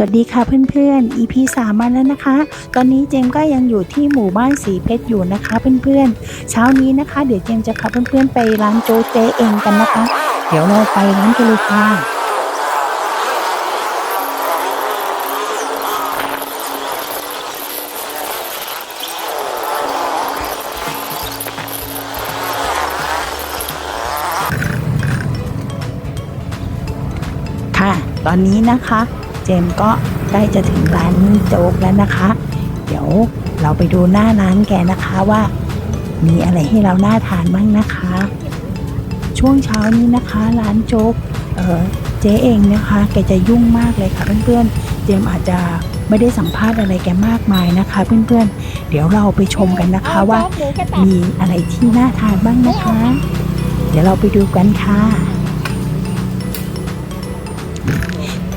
สวัสดีค่ะเพื่อนๆ EP 3มาแล้วนะคะ ตอนนี้เจมก็ยังอยู่ที่หมู่บ้านสีเพชรอยู่นะคะเพื่อนๆ เช้านี้นะคะ เดี๋ยวเจมจะพาเพื่อนๆไปร้านโจเจเองกันนะคะ เดี๋ยวเราไปร้านกันเลยค่ะค่ะ ตอนนี้นะคะ เจมส์ก็ใกล้จะถึงร้านโจ๊กแล้วนะคะ เดี๋ยวเราไปดูหน้าร้านแกนะคะว่า มีอะไรให้เราน่าทานบ้างนะคะ ช่วงเช้านี้นะคะ ร้านโจ๊กเออเจ๊เองนะคะแกจะยุ่งมากเลยค่ะเพื่อนๆ เจมส์อาจจะไม่ได้สัมภาษณ์อะไรแกมากมายนะคะ เพื่อนๆ เดี๋ยวเราไปชมกันนะคะว่ามีอะไรที่น่าทานบ้างนะคะ เดี๋ยวเราไปดูกันค่ะ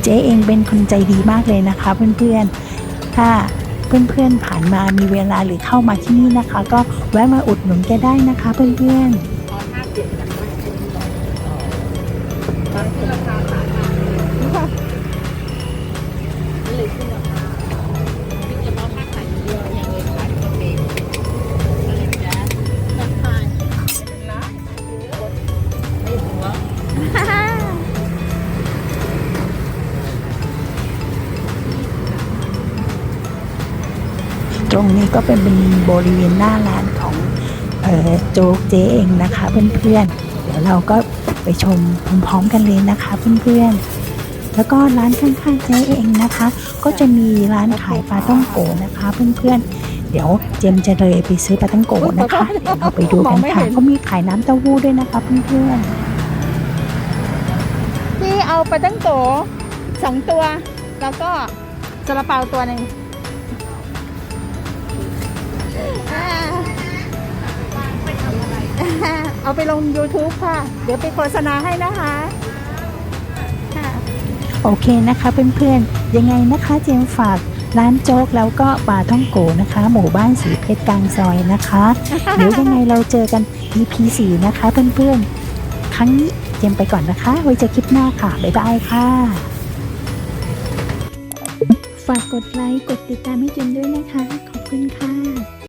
เจ๊เองเป็นคนใจดีมากเลยนะคะ เพื่อนๆ ถ้าเพื่อนๆผ่านมามีเวลาหรือเข้ามาที่นี่นะคะ ก็แวะมาอุดหนุนแกได้นะคะ เพื่อนๆ ตรงนี้ก็เป็นเป็นบริเวณหน้าร้านของเอ่อโจ๊กเจ๊เองนะคะเพื่อนๆ เดี๋ยวเราก็ไปชมพร้อมๆกันเลยนะคะเพื่อนๆ แล้วก็ร้านข้างๆเจ๊เองนะคะ ก็จะมีร้านขายปลาต้องโกนะคะเพื่อนๆ เดี๋ยวเจมจะเลยไปซื้อปลาต้องโกนะคะเดี๋ยวเราไปดูกันค่ะก็มีขายน้ำเต้าหู้ด้วยนะคะเพื่อนๆพี่เอาปลาตั้งโตสองตัว แล้วก็ซาลาเปาตัวหนึ่ง เอาไปลง YouTube ค่ะ เดี๋ยวไปโฆษณาให้นะคะค่ะโอเคนะคะเพื่อนๆ ยังไงนะคะเจมฝากร้านโจ๊กแล้วก็ปลาท่องโกนะคะ หมู่บ้านสีเพชรกลางซอยนะคะ เดี๋ยวยังไงเราเจอกัน EP 4นะคะเพื่อนๆ ครั้งนี้เจมไปก่อนนะคะ ไว้เจอคลิปหน้าค่ะ บ๊ายบายค่ะ ฝากกดไลค์ กดติดตามให้เจมด้วยนะคะ ขอบคุณค่ะ